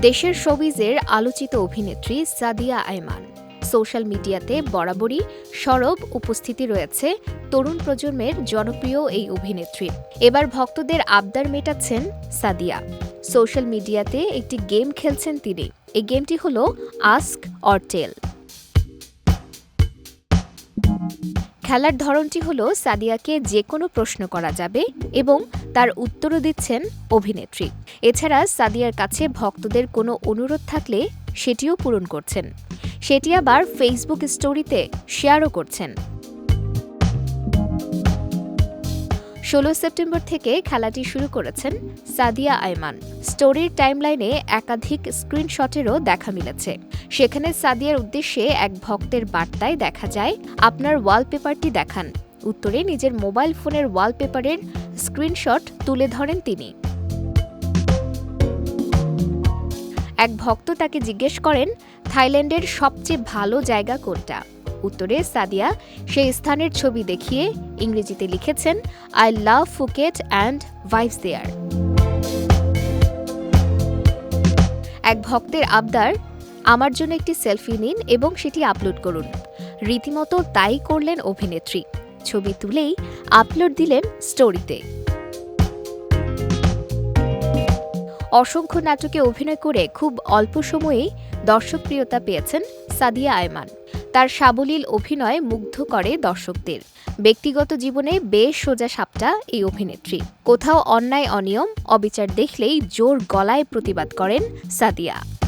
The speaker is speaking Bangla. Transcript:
দেশের শোবিজের আলোচিত অভিনেত্রী সাদিয়া আয়মান। সোশ্যাল মিডিয়াতে বরাবরই সরব উপস্থিতি রয়েছে তরুণ প্রজন্মের জনপ্রিয় এই অভিনেত্রীর এবার ভক্তদের আবদার মেটাচ্ছেন সাদিয়া। সোশ্যাল মিডিয়াতে একটি গেম খেলছেন তিনি। এই গেমটি হল আস্ক অর টেল। খেলার ধরনটি হল সাদিয়াকে যে কোনো প্রশ্ন করা যাবে এবং তার উত্তরও দিচ্ছেন অভিনেত্রী। এছাড়া সাদিয়ার কাছে ভক্তদের কোনো অনুরোধ থাকলে সেটিও পূরণ করছেন। সেটি আবার ফেসবুক স্টোরিতে শেয়ারও করছেন। ষোলো সেপ্টেম্বর থেকে খেলাটি শুরু করেছেন সাদিয়া আয়মান। স্টোরির টাইমলাইনে একাধিক স্ক্রিনশটেরও দেখা মিলেছে। সেখানে সাদিয়ার উদ্দেশ্যে এক ভক্তের বার্তায় দেখা যায়, আপনার ওয়ালপেপারটি দেখান। উত্তরে নিজের মোবাইল ফোনের ওয়ালপেপারের স্ক্রিনশট তুলে ধরেন তিনি। এক ভক্ত তাকে জিজ্ঞেস করেন, থাইল্যান্ডের সবচেয়ে ভালো জায়গা কোনটা? উত্তরে সাদিয়া সেই স্থানের ছবি দেখিয়ে ইংরেজিতে লিখেছেন I love Phuket and vibes there এক ভক্তের আবদার, আমার জন্য একটি সেলফি নিন এবং সেটি আপলোড করুন। রীতিমতো তাই করলেন অভিনেত্রী। ছবি তুলেই আপলোড দিলেন স্টোরিতে। অসংখ্য নাটকে অভিনয় করে খুব অল্প সময়েই দর্শকপ্রিয়তা পেয়েছেন সাদিয়া আয়মান। তার সাবলীল অভিনয় মুগ্ধ করে দর্শকদের। ব্যক্তিগত জীবনে বেশ সোজা সাপটা এই অভিনেত্রী। কোথাও অন্যায়, অনিয়ম, অবিচার দেখলেই জোর গলায় প্রতিবাদ করেন সাদিয়া।